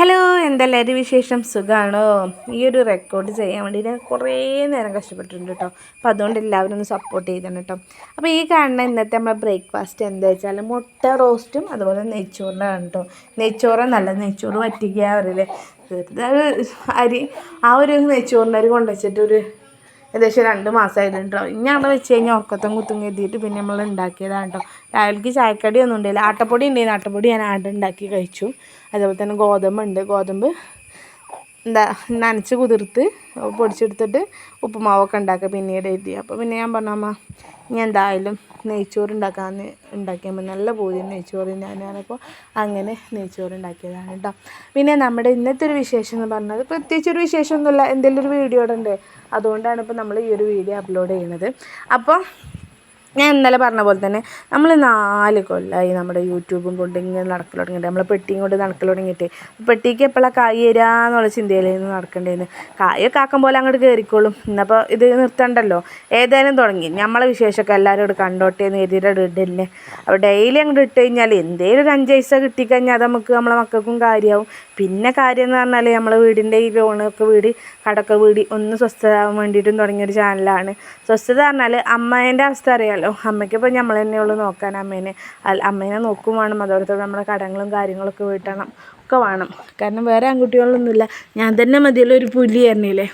Hello എന്തെല്ലാവരും വിശേഷം? സുഖമാണോ ഈ ഒരു റെക്കോർഡ് ചെയ്യാൻ വേണ്ടി ഞാൻ കുറേ നേരം കഷ്ടപ്പെട്ടിട്ടുണ്ട് കേട്ടോ അപ്പോൾ അതുകൊണ്ട് എല്ലാവരും ഒന്ന് സപ്പോർട്ട് ചെയ്തണം കേട്ടോ അപ്പോൾ ഈ കാണുന്ന ഇന്നത്തെ നമ്മുടെ ബ്രേക്ക്ഫാസ്റ്റ് എന്താ വെച്ചാൽ മുട്ട റോസ്റ്റും അതുപോലെ നെയ്ച്ചോറിന്റെ ആണ് കേട്ടോ നെയ്ച്ചോറ് നല്ല നെയ്ച്ചോറ് വറ്റിക്കുക അത് അരി ആ ഒരു നെയ്ച്ചോറിന്റെ അരി കൊണ്ടുവച്ചിട്ട് ഒരു ഏകദേശം രണ്ട് മാസമായിരുന്നു കേട്ടോ ഇനി അവിടെ വെച്ച് കഴിഞ്ഞാൽ ഉറക്കത്തും കുത്തും എഴുതിയിട്ട് പിന്നെ നമ്മൾ ഉണ്ടാക്കിയതാണ് കേട്ടോ രാവിലേക്ക് ചായക്കടി ഒന്നും ഉണ്ടായില്ല ആട്ടപ്പൊടി ഉണ്ടായിരുന്നു. ആട്ടപ്പൊടി ഞാൻ ആട്ട ഉണ്ടാക്കി കഴിച്ചു. അതേപോലെ തന്നെ ഗോതമ്പുണ്ട്. ഗോതമ്പ് എന്താ നനച്ച് കുതിർത്ത് പൊടിച്ചെടുത്തിട്ട് ഉപ്പുമാവൊക്കെ ഉണ്ടാക്കുക പിന്നീട് എഴുതി. അപ്പോൾ പിന്നെ ഞാൻ പറഞ്ഞു അമ്മ ഞാൻ എന്തായാലും നെയ്ച്ചോറ് ഉണ്ടാക്കാമെന്ന് ഉണ്ടാക്കിയപ്പോൾ നല്ല പൂതി നെയ്ച്ചോറ് ഞാൻ ഞാനപ്പോൾ അങ്ങനെ നെയ്ച്ചോറ് ഉണ്ടാക്കിയതാണ് കേട്ടോ പിന്നെ നമ്മുടെ ഇന്നത്തെ ഒരു വിശേഷം എന്ന് പറഞ്ഞത് പ്രത്യേകിച്ച് ഒരു വിശേഷമൊന്നുമില്ല. എന്തെങ്കിലും ഒരു വീഡിയോ ഉണ്ട്. അതുകൊണ്ടാണ് ഇപ്പോൾ നമ്മൾ ഈ ഒരു വീഡിയോ അപ്ലോഡ് ചെയ്യുന്നത് അപ്പോൾ ഞാൻ ഇന്നലെ പറഞ്ഞ പോലെ തന്നെ നമ്മൾ നാല് കൊല്ലമായി നമ്മുടെ യൂട്യൂബും കൊണ്ട് ഇങ്ങനെ നടക്കൽ തുടങ്ങിയിട്ട്. നമ്മളെ പെട്ടിയും കൊണ്ട് നടക്കൽ തുടങ്ങിയിട്ട്. പെട്ടിക്ക് എപ്പോഴാണ് കായ് തരാന്നുള്ള ചിന്തയിലായിരുന്നു നടക്കേണ്ടതെന്ന് കായ ആക്കം പോലെ അങ്ങോട്ട് കയറിക്കോളും ഇന്നപ്പോൾ ഇത് നിർത്തണ്ടല്ലോ. ഏതായാലും തുടങ്ങി. നമ്മളെ വിശേഷമൊക്കെ എല്ലാവരും ഇവിടെ കണ്ടോട്ടെ എന്ന് കരുതിയിട്ട് ഇടല്ലേ അപ്പോൾ ഡെയിലി അങ്ങോട്ട് ഇട്ട് കഴിഞ്ഞാൽ എന്തേലും ഒരു അഞ്ച് പൈസ കിട്ടിക്കഴിഞ്ഞാൽ അത് നമുക്ക് നമ്മളെ മക്കൾക്കും കാര്യമാവും പിന്നെ കാര്യം എന്ന് പറഞ്ഞാൽ നമ്മളെ വീടിന്റെ ഈ ലോണൊക്കെ വീട് കടക്ക വീട് ഒന്ന് സ്വസ്ഥത ആവാൻ വേണ്ടിയിട്ടും തുടങ്ങിയൊരു ചാനലാണ് സ്വസ്ഥത പറഞ്ഞാൽ അമ്മേന്റെ അവസ്ഥ അറിയാമല്ലോ അമ്മയ്ക്കിപ്പോൾ നമ്മൾ തന്നെയുള്ളൂ നോക്കാൻ. അമ്മേനെ അമ്മേനെ നോക്കും വേണം. അതോടൊപ്പം നമ്മുടെ കടങ്ങളും കാര്യങ്ങളൊക്കെ വീട്ടണം ഒക്കെ വേണം. കാരണം വേറെ ആൺകുട്ടികളൊന്നുമില്ല. ഞാൻ തന്നെ മതിയല്ലോ ഒരു പുലി തന്നെയില്ലേ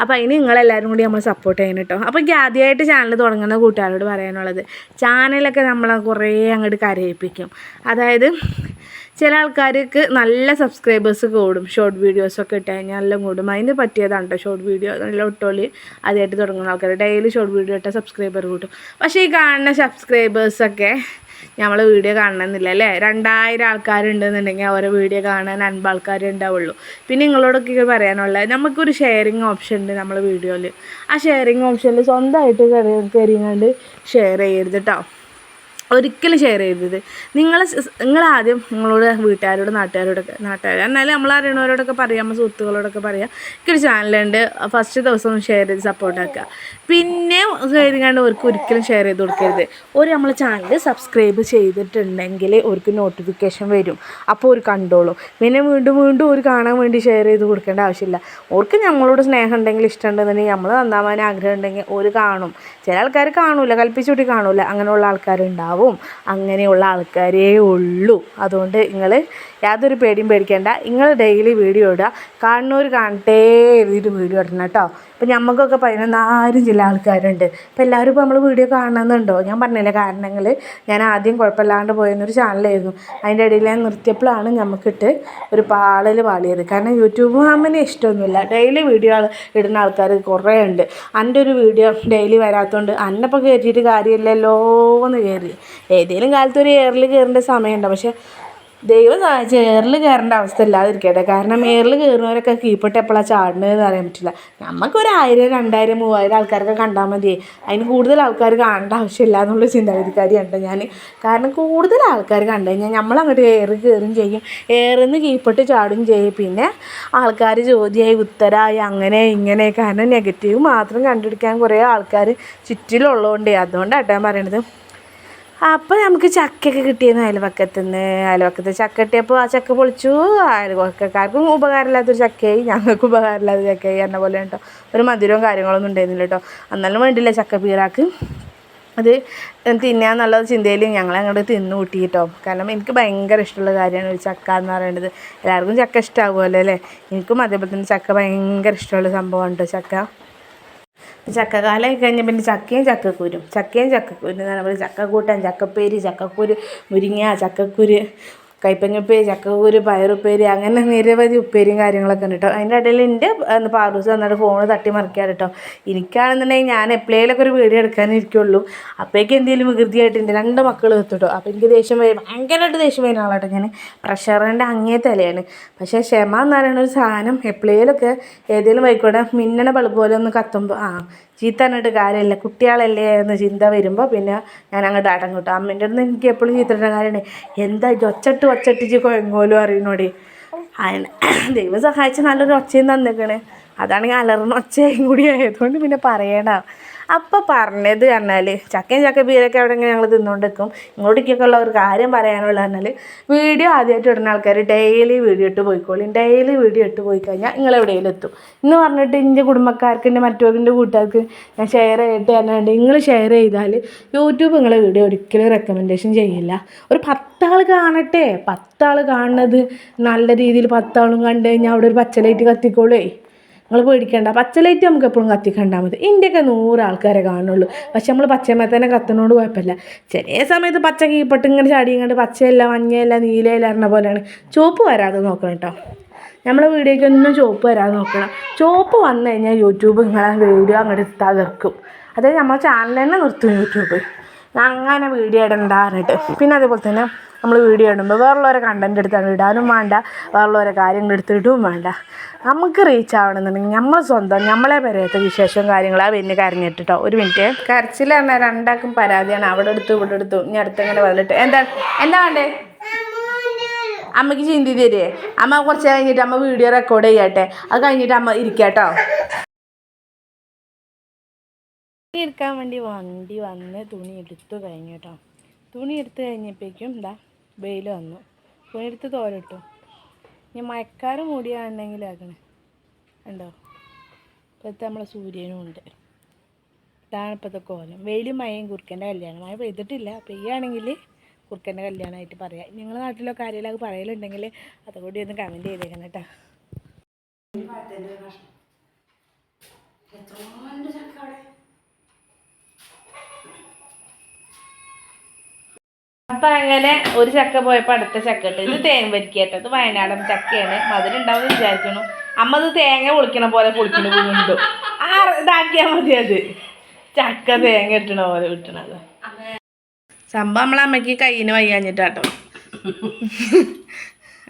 അപ്പോൾ അതിന് നിങ്ങളെല്ലാവരും കൂടി നമ്മൾ സപ്പോർട്ട് ചെയ്യണം കേട്ടോ. അപ്പോൾ എനിക്ക് ആദ്യമായിട്ട് ചാനൽ തുടങ്ങുന്ന കൂട്ടുകാരോട് പറയാനുള്ളത് ചാനലൊക്കെ നമ്മളെ കുറേ അങ്ങോട്ട് കരയിപ്പിക്കും. അതായത് ചില ആൾക്കാർക്ക് നല്ല സബ്സ്ക്രൈബേഴ്സ് കൂടും. ഷോർട്ട് വീഡിയോസൊക്കെ ഇട്ട് കഴിഞ്ഞാൽ എല്ലാം കൂടും. അതിന് പറ്റിയതാണ് കേട്ടോ ഷോർട്ട് വീഡിയോ നല്ല ഒട്ടോളി ആദ്യമായിട്ട് തുടങ്ങുന്ന ആൾക്കാർ ഡെയിലി ഷോർട്ട് വീഡിയോ ഇട്ടാൽ സബ്സ്ക്രൈബർ കൂട്ടും. പക്ഷേ ഈ കാണുന്ന സബ്സ്ക്രൈബേഴ്സൊക്കെ നമ്മൾ വീഡിയോ കാണണമെന്നില്ല അല്ലേ? രണ്ടായിരം ആൾക്കാരുണ്ടെന്നുണ്ടെങ്കിൽ അവരെ വീഡിയോ കാണാൻ അൻപത് ഉണ്ടാവുള്ളൂ. പിന്നെ നിങ്ങളോടൊക്കെ പറയാനുള്ളത് നമുക്കൊരു ഷെയറിങ് ഓപ്ഷൻ ഉണ്ട് നമ്മളെ വീഡിയോയിൽ ആ ഷെയറിങ് ഓപ്ഷനിൽ സ്വന്തമായിട്ട് കയറി കയറിങ്ങാണ്ട് ഷെയർ ചെയ്യരുത് കേട്ടോ ഒരിക്കലും ഷെയർ ചെയ്തത് നിങ്ങൾ നിങ്ങൾ ആദ്യം നിങ്ങളോട് വീട്ടുകാരോട് നാട്ടുകാരോടൊക്കെ നാട്ടുകാർ എന്നാലും നമ്മൾ അറിയണവരോടൊക്കെ പറയാം നമ്മൾ സുഹൃത്തുക്കളോടൊക്കെ പറയാം. എനിക്കൊരു ചാനലുണ്ട് ഫസ്റ്റ് ദിവസം ഒന്ന് ഷെയർ ചെയ്ത് സപ്പോർട്ട് ആക്കുക പിന്നെ കയറിങ്ങാണ്ട് അവർക്ക് ഒരിക്കലും ഷെയർ ചെയ്ത് കൊടുക്കരുത്. ഒരു നമ്മൾ ചാനൽ സബ്സ്ക്രൈബ് ചെയ്തിട്ടുണ്ടെങ്കിൽ അവർക്ക് നോട്ടിഫിക്കേഷൻ വരും. അപ്പോൾ ഒരു കണ്ടോളൂ. പിന്നെ വീണ്ടും വീണ്ടും ഒരു കാണാൻ വേണ്ടി ഷെയർ ചെയ്ത് കൊടുക്കേണ്ട ആവശ്യമില്ല. അവർക്ക് ഞങ്ങളോട് സ്നേഹം ഉണ്ടെങ്കിൽ ഇഷ്ടമുണ്ടെന്നുണ്ടെങ്കിൽ നമ്മൾ നന്നാവാൻ ആഗ്രഹം ഉണ്ടെങ്കിൽ ഒരു കാണും. ചില ആൾക്കാർ കാണൂല കൽപ്പിച്ചുകൂട്ടി കാണൂല. അങ്ങനെയുള്ള ആൾക്കാരുണ്ടാവും. അങ്ങനെയുള്ള ആൾക്കാരേ ഉള്ളൂ. അതുകൊണ്ട് നിങ്ങൾ യാതൊരു പേടിയും പേടിക്കേണ്ട. നിങ്ങൾ ഡെയിലി വീഡിയോ ഇടുക. കാണുന്നവർ കാണട്ടെ എഴുതിയിട്ട് വീഡിയോ ഇടണം കേട്ടോ. ഇപ്പം ഞമ്മക്കൊക്കെ പതിനൊന്നായിരം ചില ആൾക്കാരുണ്ട്. ഇപ്പം എല്ലാവരും ഇപ്പോൾ നമ്മൾ വീഡിയോ കാണണമെന്നുണ്ടോ ഞാൻ പറഞ്ഞില്ല കാരണങ്ങൾ ഞാൻ ആദ്യം കുഴപ്പമില്ലാണ്ട് പോയെന്നൊരു ചാനലായിരുന്നു. അതിന്റെ ഇടയിൽ ഞാൻ നിർത്തിയപ്പോഴാണ് നമുക്കിട്ട് ഒരു പാളൽ പാളിയത്. കാരണം യൂട്യൂബ് അമ്മനെ ഇഷ്ടമൊന്നുമില്ല. ഡെയിലി വീഡിയോ ഇടുന്ന ആൾക്കാർ കുറേ ഉണ്ട്. എന്റെ ഒരു വീഡിയോ ഡെയിലി വരാത്തതുകൊണ്ട് അന്നപ്പോൾ കയറ്റിയിട്ട് കാര്യമില്ലല്ലോ എന്ന് കയറി ഏതെങ്കിലും കാലത്ത് ഒരു എയറിൽ കയറേണ്ട സമയമുണ്ട്. പക്ഷേ ദൈവം ചേറിൽ കയറേണ്ട അവസ്ഥ ഇല്ലാതിരിക്കട്ടെ. കാരണം എയറിൽ കയറുന്നവരൊക്കെ കീപ്പിട്ട് എപ്പോഴാണ് ചാടുന്നതെന്ന് അറിയാൻ പറ്റില്ല. നമുക്കൊരു ആയിരം രണ്ടായിരം മൂവായിരം ആൾക്കാരൊക്കെ കണ്ടാൽ മതി അതിന് കൂടുതൽ ആൾക്കാർ കാണേണ്ട ആവശ്യമില്ല എന്നുള്ള ചിന്താഗതിക്കാരിയുണ്ട് ഞാൻ. കാരണം കൂടുതൽ ആൾക്കാർ കണ്ടു കഴിഞ്ഞാൽ നമ്മളങ്ങോട്ട് എയറിൽ കയറും ചെയ്യും. എയറിൽ നിന്ന് കീപ്പിട്ട് ചാടും ചെയ്യും. പിന്നെ ആൾക്കാർ ചോദ്യമായി ഉത്തരമായി അങ്ങനെ ഇങ്ങനെ കാരണം നെഗറ്റീവ് മാത്രം കണ്ടുപിടിക്കാൻ കുറേ ആൾക്കാർ ചുറ്റിലുള്ളതുകൊണ്ട് അതുകൊണ്ടാണ് ഞാൻ പറയണത്. അപ്പോൾ നമുക്ക് ചക്കയൊക്കെ കിട്ടിയിരുന്നു അയൽവക്കത്തു നിന്ന് അയൽവക്കത്ത് ചക്ക കിട്ടിയപ്പോൾ ആ ചക്ക പൊളിച്ചു. അയൽവക്കക്കാർക്കും ഉപകാരമില്ലാത്തൊരു ചക്കയായി. ഞങ്ങൾക്ക് ഉപകാരമില്ലാത്ത ചക്കയായി എന്ന പോലെ കേട്ടോ. ഒരു മധുരവും കാര്യങ്ങളൊന്നും ഉണ്ടായിരുന്നില്ല കേട്ടോ. എന്നാലും വേണ്ടില്ല ചക്ക പീറാക്ക് അത് തിന്നാന്നുള്ള ചിന്തയിൽ ഞങ്ങൾ അങ്ങോട്ട് തിന്നു കൂട്ടി കേട്ടോ. കാരണം എനിക്ക് ഭയങ്കര ഇഷ്ടമുള്ള കാര്യമാണ് ഒരു ചക്ക എന്ന് പറയുന്നത് എല്ലാവർക്കും ചക്ക ഇഷ്ടമാകുമല്ലോ അല്ലേ? എനിക്കും അതേപോലെ തന്നെ ചക്ക ഭയങ്കര ഇഷ്ടമുള്ള സംഭവമാണ് കേട്ടോ ചക്ക. ചക്കക്കാലമായി കഴിഞ്ഞാൽ പിന്നെ ചക്കയും ചക്കക്കുരും. ചക്കയും ചക്കക്കുരും എന്ന് പറയുമ്പോൾ ചക്കക്കൂട്ടൻ ചക്കപ്പേരി ചക്കക്കുരു മുരിങ്ങ ചക്കക്കുരു കൈപ്പങ്ങപ്പേരി ചക്കക്കുരു പയറുപ്പേരി അങ്ങനെ നിരവധി ഉപ്പേരിയും കാര്യങ്ങളൊക്കെ ഉണ്ട് കേട്ടോ അതിന്റെ ഇടയിൽ എന്റെ പാറൂസ് വന്നിട്ട് ഫോൺ തട്ടി മറിക്കാറ് കേട്ടോ എനിക്കാണെന്നുണ്ടെങ്കിൽ ഞാൻ എപ്പോഴേലൊക്കെ ഒരു വീഡിയോ എടുക്കാനിരിക്കുള്ളൂ അപ്പോഴേക്ക് എന്തെങ്കിലും വികൃതിയായിട്ട് എന്റെ രണ്ട് മക്കൾ എത്തുട്ടോ അപ്പോൾ എനിക്ക് ദേഷ്യം വരും. ഭയങ്കരമായിട്ട് ദേഷ്യം വരുന്ന ആളാട്ടോ ഞാൻ പ്രഷറിന്റെ അങ്ങേ തലയാണ്. പക്ഷേ ക്ഷമ എന്ന് പറയുന്ന ഒരു സാധനം എപ്പോഴേലൊക്കെ ഏതെങ്കിലും വൈക്കോടെ മിന്നണ ബൾബ് പോലെ ഒന്ന് കത്തുമ്പോൾ ആ ചീത്ത പറഞ്ഞിട്ട് കാര്യമില്ല. കുട്ടികളല്ലേ എന്ന ചിന്ത വരുമ്പോൾ പിന്നെ ഞാൻ അങ്ങോട്ട് അടങ്ങിട്ടു അമ്മേന്റെ അടുത്ത് എനിക്ക് എപ്പോഴും ചീത്തയുടെ കാര്യമാണ് എന്താ ഇത്? ഒച്ചട്ട് ഒച്ചട്ടിച്ച് കൊയങ്ങോലും അറിയണോടി. അതിന് ദൈവം സഹായിച്ച് നല്ലൊരു ഒച്ചയും തന്നിക്കണേ. അതാണെങ്കിൽ അലറുന്ന ഒച്ചയും കൂടി ആയതുകൊണ്ട് പിന്നെ പറയണം അപ്പോൾ പറഞ്ഞത് പറഞ്ഞാൽ ചക്കയും ചക്ക ബീരൊക്കെ അവിടെ ഇങ്ങനെ ഞങ്ങൾ തിന്നുകൊണ്ടിരിക്കും ഇങ്ങോട്ടേക്കൊക്കെ ഉള്ള ഒരു കാര്യം പറയാനുള്ള പറഞ്ഞാൽ വീഡിയോ ആദ്യമായിട്ട് ഇടുന്ന ആൾക്കാർ ഡെയിലി വീഡിയോ ഇട്ട് പോയിക്കോളും. ഡെയിലി വീഡിയോ ഇട്ട് പോയി കഴിഞ്ഞാൽ നിങ്ങൾ എവിടെയെങ്കിലും എത്തും. എന്ന് പറഞ്ഞിട്ട് എന്റെ കുടുംബക്കാർക്ക് എന്റെ മറ്റുള്ളവരുടെ കൂട്ടുകാർക്ക് ഞാൻ ഷെയർ ചെയ്തിട്ട് പറഞ്ഞാൽ നിങ്ങൾ ഷെയർ ചെയ്താൽ യൂട്യൂബ് നിങ്ങളെ വീഡിയോ ഒരിക്കലും റെക്കമെൻഡേഷൻ ചെയ്യില്ല. ഒരു പത്താൾ കാണട്ടെ. പത്താൾ കാണുന്നത് നല്ല രീതിയിൽ പത്താളും കണ്ടു കഴിഞ്ഞാൽ അവിടെ ഒരു പച്ചലൈറ്റ് കത്തിക്കോളേ നിങ്ങൾ പച്ച ലൈറ്റ് നമുക്ക് എപ്പോഴും കത്തിക്കണ്ടാൽ മതി. ഇന്ത്യയ്ക്ക് നൂറ് ആൾക്കാരെ കാണുള്ളൂ. പക്ഷെ നമ്മൾ പച്ചമേ തന്നെ കത്തുന്നതുകൊണ്ട് കുഴപ്പമില്ല. ചില സമയത്ത് പച്ച കീപ്പട്ട് ഇങ്ങനെ ചാടി കണ്ട് പച്ചയല്ല മഞ്ഞയല്ല നീലയല്ല പറഞ്ഞ പോലെയാണ്. ചുവപ്പ് വരാതെ നോക്കണം കേട്ടോ. നമ്മളെ വീഡിയോയ്ക്ക് ഒന്നും ചുവപ്പ് വരാതെ നോക്കണം. ചുവപ്പ് വന്നു കഴിഞ്ഞാൽ യൂട്യൂബ് നിങ്ങളെ വീഡിയോ അങ്ങോട്ട് തകർക്കും അതായത് നമ്മളെ ചാനൽ തന്നെ നിർത്തും യൂട്യൂബ്. അങ്ങനെ വീഡിയോ ഇടണ്ട പറഞ്ഞിട്ട്. പിന്നെ അതേപോലെ തന്നെ നമ്മൾ വീഡിയോ ഇടുമ്പോൾ വേറുള്ളവരെ കണ്ടന്റ് എടുത്താണ് ഇടാനും വേണ്ട. വേറുള്ളവരെ കാര്യങ്ങൾ എടുത്തിട്ടും വേണ്ട. നമുക്ക് റീച്ച് ആവണമെന്നുണ്ടെങ്കിൽ നമ്മൾ സ്വന്തം നമ്മളെ പെരയത്തെ വിശേഷവും കാര്യങ്ങളും ആ പിന്നെ കരഞ്ഞിട്ടോ ഒരു മിനിറ്റ് കരച്ചിലാണ്. പറഞ്ഞാൽ രണ്ടാക്കും പരാതിയാണ്. അവിടെ എടുത്തു ഇവിടെ എടുത്തു. ഇനി അടുത്തങ്ങനെ വന്നിട്ട്. എന്താ എന്താ വേണ്ടേ? അമ്മയ്ക്ക് ചിന്തി തരേ അമ്മ കുറച്ച് കഴിഞ്ഞിട്ട് അമ്മ വീഡിയോ റെക്കോർഡ് ചെയ്യട്ടെ. അത് കഴിഞ്ഞിട്ട് അമ്മ ഇരിക്കാട്ടോ എടുക്കാൻ വേണ്ടി വണ്ടി വന്ന് തുണി എടുത്തു കഴിഞ്ഞു കേട്ടോ തുണി എടുത്ത് കഴിഞ്ഞപ്പോഴേക്കും എന്താ വെയിൽ വന്നു. തുണി എടുത്ത് തോരട്ടു ഇനി മഴക്കാറ് മൂടിയാണെങ്കിൽ ആക്കണേ ഉണ്ടോ ഇപ്പോഴത്തെ നമ്മളെ സൂര്യനും ഉണ്ട്. ഇതാണ് ഇപ്പോഴത്തെ കോലം. വെയിലും മഴയും കുറുക്കന്റെ കല്യാണം. മഴ പെയ്തിട്ടില്ല. പെയ്യാണെങ്കിൽ കുറുക്കന്റെ കല്യാണമായിട്ട് പറയാം. നിങ്ങളുടെ നാട്ടിലൊക്കെ ആരെങ്കിലും പറയലുണ്ടെങ്കിൽ അതുകൂടി ഒന്ന് കമന്റ് ചെയ്തേക്കണം കേട്ടോ. അപ്പൊ അങ്ങനെ ഒരു ചക്ക പോയപ്പോ അടുത്ത ചക്ക ഇട്ട് ഇത് തേൻ വരിക്കട്ടോ ഇത് വയനാടൻ ചക്കയാണ്. മധുരം ഉണ്ടാവും വിചാരിക്കണം. അമ്മ ഇത് തേങ്ങ പൊളിക്കണ പോലെ പൊളിക്കണ വീണ്ടും. ആ ഇതാക്കിയാ മതി അത്. ചക്ക തേങ്ങ ഇട്ടണ പോലെ കിട്ടണത് സംഭവം നമ്മളെ അമ്മയ്ക്ക് കയ്യിന് വയ്യാഞ്ഞിട്ടാട്ടോ.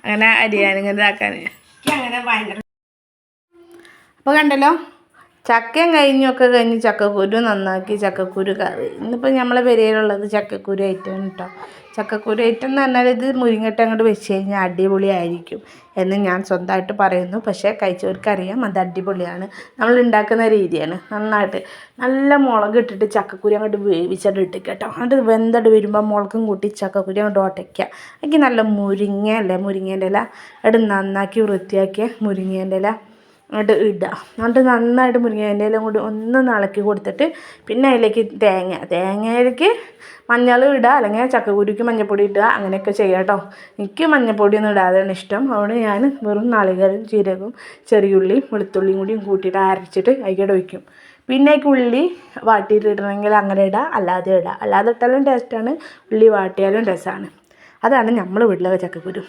അങ്ങനെ അരിയാനും ഇങ്ങനെ ഇതാക്കാൻ അങ്ങനെ ഭയങ്കര അപ്പോൾ കണ്ടല്ലോ? ചക്കയും കഴിഞ്ഞൊക്കെ കഴിഞ്ഞ് ചക്കക്കുരു നന്നാക്കി ചക്കക്കുരു കറി ഇന്നിപ്പോൾ നമ്മളെ പെരയിലുള്ളത് ചക്കക്കുരു ഐറ്റം കേട്ടോ ചക്കക്കുരു ഐറ്റം എന്ന് പറഞ്ഞാൽ ഇത് മുരിങ്ങട്ട അങ്ങോട്ട് വെച്ച് കഴിഞ്ഞാൽ അടിപൊളിയായിരിക്കും എന്ന് ഞാൻ സ്വന്തമായിട്ട് പറയുന്നു. പക്ഷേ കഴിച്ചവർക്കറിയാം അത് അടിപൊളിയാണ്. നമ്മൾ ഉണ്ടാക്കുന്ന രീതിയാണ്. നന്നായിട്ട് നല്ല മുളക് ഇട്ടിട്ട് ചക്കക്കുരു അങ്ങോട്ട് വേവിച്ചിട്ട് ഇട്ട് കേട്ടോ. അങ്ങോട്ട് വെന്തട്ട് വരുമ്പോൾ മുളകും കൂട്ടി ചക്കക്കുരു അങ്ങോട്ട് ഒട്ടയ്ക്കുക എനിക്ക് നല്ല മുരിങ്ങ അല്ലേ? മുരിങ്ങേന്റെ ഇല അവിടെ നന്നാക്കി വൃത്തിയാക്കിയ മുരിങ്ങേന്റെ ഇല. അങ്ങോട്ട് ഇടുക എന്നിട്ട് നന്നായിട്ട് മുരിങ്ങേന്റെ കൂടി ഒന്ന് ഇളക്കി കൊടുത്തിട്ട് പിന്നെ അതിലേക്ക് തേങ്ങ. തേങ്ങയിലേക്ക് മഞ്ഞൾ ഇടുക അല്ലെങ്കിൽ ചക്കക്കുരുക്ക് മഞ്ഞൾപ്പൊടി ഇടുക അങ്ങനെയൊക്കെ ചെയ്യാം കേട്ടോ എനിക്ക് മഞ്ഞൾപ്പൊടിയൊന്നും ഇടാതെയാണ് ഇഷ്ടം. അതുകൊണ്ട് ഞാൻ വെറും നാളികേരം ജീരകവും ചെറിയുള്ളിയും വെളുത്തുള്ളിയും കൂടിയും കൂട്ടിയിട്ട് അരച്ചിട്ട് അതിക്കടെ ഒഴിക്കും. പിന്നെ അതിലേക്ക് ഉള്ളി വാട്ടിയിട്ട് ഇടണമെങ്കിൽ അങ്ങനെ ഇടാം അല്ലാതെ ഇടാം. അല്ലാതെ ഇട്ടാലും ടേസ്റ്റാണ് ഉള്ളി വാട്ടിയാലും രസമാണ് അതാണ് നമ്മൾ വീട്ടിലൊക്കെ ചക്കക്കുരു.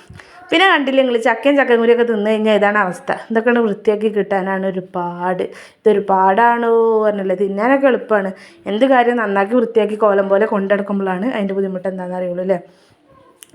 പിന്നെ കണ്ടില്ല നിങ്ങൾ ചക്കയും ചക്കക്കുരിയൊക്കെ തിന്നു കഴിഞ്ഞാൽ ഇതാണ് അവസ്ഥ. ഇതൊക്കെയാണ് വൃത്തിയാക്കി കിട്ടാനാണ് ഒരു പാട് ഇതൊരു പാടാണോ പറഞ്ഞില്ലേ? തിന്നാനൊക്കെ എളുപ്പമാണ് എന്ത് കാര്യം നന്നാക്കി വൃത്തിയാക്കി കോലം പോലെ കൊണ്ടെടുക്കുമ്പോഴാണ് അതിന്റെ ബുദ്ധിമുട്ട് എന്താണെന്ന് അറിയുള്ളൂ അല്ലേ?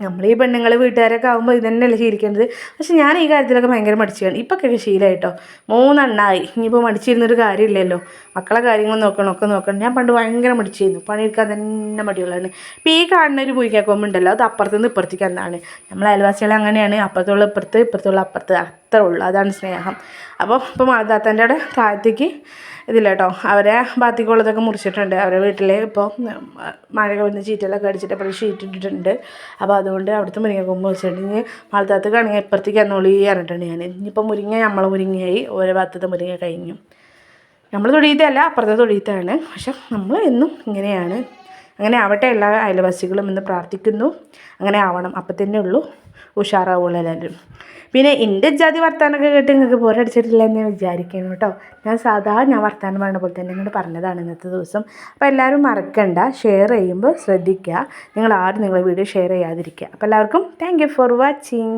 നമ്മൾ ഈ പെണ്ണുങ്ങൾ വീട്ടുകാരൊക്കെ ആകുമ്പോൾ ഇത് തന്നെയല്ലേ ശീലിക്കേണ്ടത്? പക്ഷെ ഞാൻ ഈ കാര്യത്തിലൊക്കെ ഭയങ്കര മടിച്ചാണ് ഇപ്പൊക്കെ ശീലമായിട്ടോ മൂന്നെണ്ണായി. ഇനിയിപ്പോൾ മടിച്ചിരുന്നൊരു കാര്യമില്ലല്ലോ. മക്കളെ കാര്യങ്ങൾ നോക്കണം ഒക്കെ നോക്കണം. ഞാൻ പണ്ട് ഭയങ്കര മടിച്ചിരുന്നു. പണിയെടുക്കാൻ തന്നെ മടിയുള്ളതാണ്. ഇപ്പോൾ ഈ കാണുന്ന ഒരു പുഴിക്കാക്കൊമ്പ് ഉണ്ടല്ലോ അത് അപ്പുറത്ത് നിന്ന് ഇപ്പുറത്തേക്ക് എന്താണ് നമ്മൾ അയൽവാസികൾ അങ്ങനെയാണ്. അപ്പുറത്തുള്ള ഇപ്പുറത്ത് ഇപ്പുറത്തുള്ള അപ്പുറത്ത്. അത്രേ ഉള്ളൂ. അതാണ് സ്നേഹം. അപ്പോൾ ഇപ്പോൾ മാതാത്തന്റെ അവിടെ താഴത്തേക്ക് ഇതില്ല കേട്ടോ അവരെ ബാത്തിക്കുള്ളതൊക്കെ മുറിച്ചിട്ടുണ്ട്. അവരെ വീട്ടിൽ ഇപ്പോൾ മഴ വന്ന് ചീറ്റലൊക്കെ അടിച്ചിട്ട് അപ്പോൾ ഷീറ്റ് ഇട്ടിട്ടുണ്ട്. അപ്പോൾ അതുകൊണ്ട് അവിടുത്തെ മുരിങ്ങക്കൊമ്പ് വെച്ചിട്ടുണ്ട്. ഇനി മാളത്താത്തേക്കാണെങ്കിൽ ഇപ്പുറത്തേക്ക് എന്നോളി അറിഞ്ഞിട്ടുണ്ട് ഞാൻ ഇനിയിപ്പോൾ മുരിങ്ങ നമ്മളെ മുരിങ്ങയായി. ഓരോ ഭാഗത്തത്തെ മുരിങ്ങ കഴിഞ്ഞു. നമ്മൾ തൊടിയത്തല്ല അപ്പുറത്തെ തൊടിയത്താണ് പക്ഷെ നമ്മൾ എന്നും ഇങ്ങനെയാണ്. അങ്ങനെ ആവട്ടെ എല്ലാ അയൽവാസികളും എന്ന് പ്രാർത്ഥിക്കുന്നു. അങ്ങനെ ആവണം. അപ്പം തന്നെ ഉള്ളൂ. ഉഷാറാവുള്ളൂ എല്ലാവരും. പിന്നെ എന്റെ ജാതി വർത്താനമൊക്കെ കേട്ട് നിങ്ങൾക്ക് ബോറടിച്ചിട്ടില്ല എന്ന് വിചാരിക്കുന്നു കേട്ടോ. ഞാൻ സാധാ ഞാൻ വർത്താനം പറയുന്ന പോലെ തന്നെ ഇങ്ങോട്ട് പറഞ്ഞതാണ് ഇന്നത്തെ ദിവസം. അപ്പോൾ എല്ലാവരും മറക്കണ്ട ഷെയർ ചെയ്യുമ്പോൾ ശ്രദ്ധിക്കുക നിങ്ങൾ ആരും നിങ്ങളെ വീഡിയോ ഷെയർ ചെയ്യാതിരിക്കുക അപ്പോൾ എല്ലാവർക്കും താങ്ക് ഫോർ വാച്ചിങ്